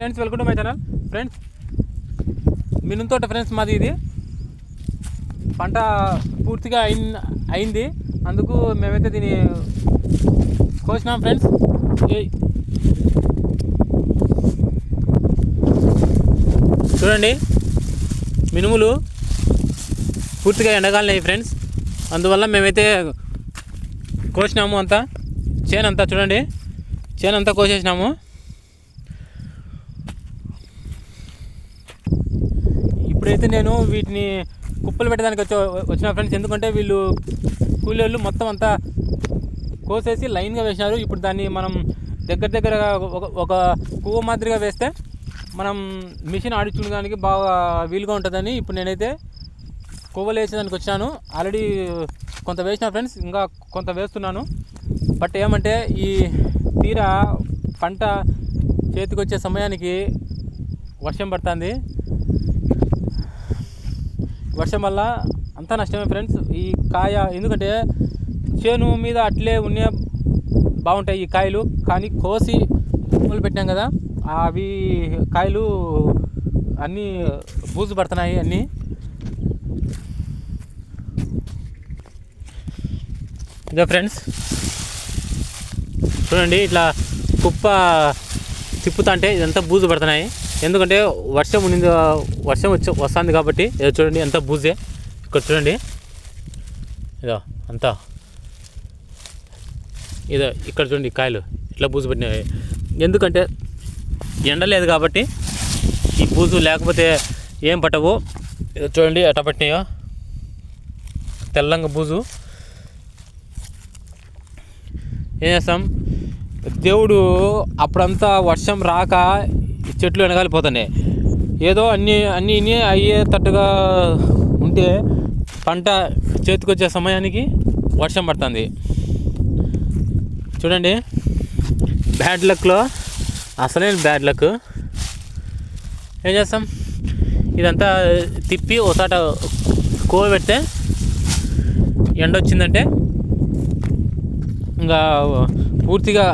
Friends welcome to my channel friends మినుతోట friends మాది ఇది. పంట పూర్తిగా అయింది అయింది. అందుకు మేమైతే దీన్ని కోసినాం ఫ్రెండ్స్ చూడండి మినుములు పూర్తిగా ఎండగాలినాయి ఫ్రెండ్స్ అందువల్ల మేమైతే కోసినాము అంతా. చేను అంతా చూడండి. చేను అంతా కోసేసినాము. ఇప్పుడైతే నేను వీటిని కుప్పలు పెట్టడానికి వచ్చి వచ్చిన ఫ్రెండ్స్ ఎందుకంటే వీళ్ళు కూలీళ్ళు మొత్తం అంతా కోసేసి లైన్గా వేసినారు. ఇప్పుడు దాన్ని మనం దగ్గర దగ్గర ఒక ఒక పువ్వు మాదిరిగా వేస్తే మనం మిషన్ ఆడించుకోవడానికి బాగా వీలుగా ఉంటుందని ఇప్పుడు నేనైతే కొవ్వలు వేసేదానికి వచ్చాను. ఆల్రెడీ కొంత వేసిన ఫ్రెండ్స్ ఇంకా కొంత వేస్తున్నాను. బట్ ఏమంటే ఈ తీరా పంట చేతికి వచ్చే సమయానికి వర్షం పడుతుంది. వర్షం వల్ల అంతా నష్టమే ఫ్రెండ్స్. ఈ కాయ ఎందుకంటే చేను మీద అట్లే ఉన్నే బాగుంటాయి ఈ కాయలు. కానీ కోసి పూలు పెట్టాం కదా అవి కాయలు అన్నీ బూజు పడుతున్నాయి అన్నీ. ఇదో ఫ్రెండ్స్ చూడండి ఇట్లా కుప్ప తిప్పుతుంటే ఇదంతా బూజు పడుతున్నాయి. ఎందుకంటే వర్షం ఉండింది వర్షం వచ్చి వస్తుంది కాబట్టి ఏదో చూడండి ఎంత బూజే. ఇక్కడ చూడండి. ఇదో అంతా. ఇదో ఇక్కడ చూడండి కాయలు. ఇట్లా బూజు పట్టినాయి. ఎందుకంటే ఎండ లేదు కాబట్టి ఈ బూజు లేకపోతే ఏం పట్టవు. ఇదో చూడండి ఎట్లా పట్టినాయో. తెల్లంగా బూజు. ఏం చేస్తాం? దేవుడు అప్పుడంతా వర్షం రాక చెట్లు వెనకాలిపోతున్నాయి ఏదో అన్ని అన్ని ఇన్ని అయ్యేటట్టుగా ఉంటే పంట చేతికొచ్చే సమయానికి వర్షం పడుతుంది. చూడండి. బ్యాడ్ లక్లో అసలే బ్యాడ్ లక్. ఏం చేస్తాం? ఇదంతా తిప్పి ఒకసాట కోవ పెడితే ఎండ వచ్చిందంటే ఇంకా పూర్తిగా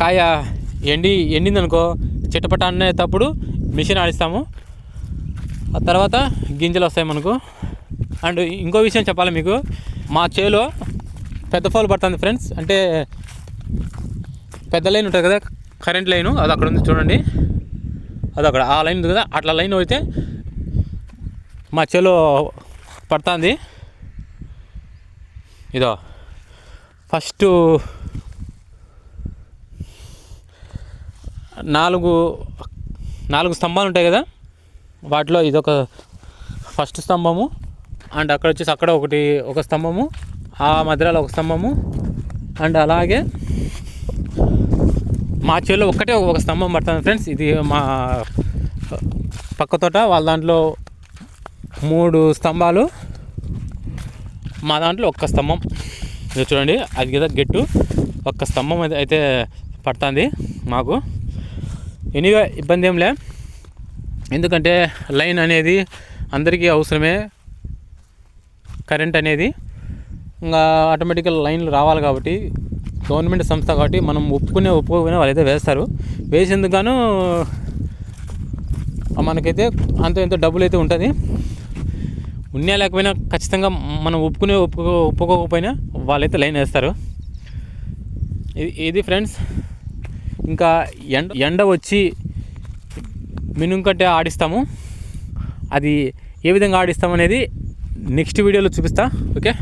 కాయ ఎండి ఎండిందనుకో చిట్టపట అనేటప్పుడు మిషన్ ఆడిస్తాము. ఆ తర్వాత గింజలు వస్తాయి మనకు. అండ్ ఇంకో విషయం చెప్పాలి మీకు. మా చేలో పెద్ద ఫోల్ పడుతుంది ఫ్రెండ్స్. అంటే పెద్ద లైన్ ఉంటుంది కదా కరెంట్ లైను అది అక్కడ ఉంది చూడండి. అది అక్కడ ఆ లైన్ ఉంది కదా అట్లా లైన్ అయితే మా చేలో పడుతుంది. ఇదో ఫస్ట్ నాలుగు నాలుగు స్తంభాలు ఉంటాయి కదా? వాటిలో ఇదొక ఫస్ట్ స్తంభము అండ్ అక్కడ వచ్చేసి అక్కడ ఒకటి ఒక స్తంభము ఆ మధ్యలో ఒక స్తంభము అండ్ అలాగే మా చేలో ఒక్కటే ఒక స్తంభం పడుతుంది ఫ్రెండ్స్. ఇది మా పక్క తోట వాళ్ళ దాంట్లో మూడు స్తంభాలు మా దాంట్లో ఒక్క స్తంభం. చూడండి అది కదా గెట్టు. ఒక్క స్తంభం అయితే అయితే పడుతుంది మాకు. ఎనీవే ఇబ్బంది ఏం లే. ఎందుకంటే లైన్ అనేది అందరికీ అవసరమే. కరెంట్ అనేది ఇంకా ఆటోమేటిక్గా లైన్లు రావాలి కాబట్టి గవర్నమెంట్ సంస్థ కాబట్టి మనం ఒప్పుకునే ఒప్పుకోకపోయినా వాళ్ళైతే వేస్తారు. వేసేందుకు మనకైతే అంత ఎంతో డబ్బులు అయితే ఉంటుంది. ఉన్నా లేకపోయినా ఖచ్చితంగా మనం ఒప్పుకునే ఒప్పుకో ఒప్పుకోకపోయినా వాళ్ళైతే లైన్ వేస్తారు. ఇది ఇది ఫ్రెండ్స్. ఇంకా ఎండ ఎండ వచ్చి మినుంకట్టే ఆడిస్తాము. అది ఏ విధంగా ఆడిస్తాం అనేది నెక్స్ట్ వీడియోలో చూపిస్తా ఓకే?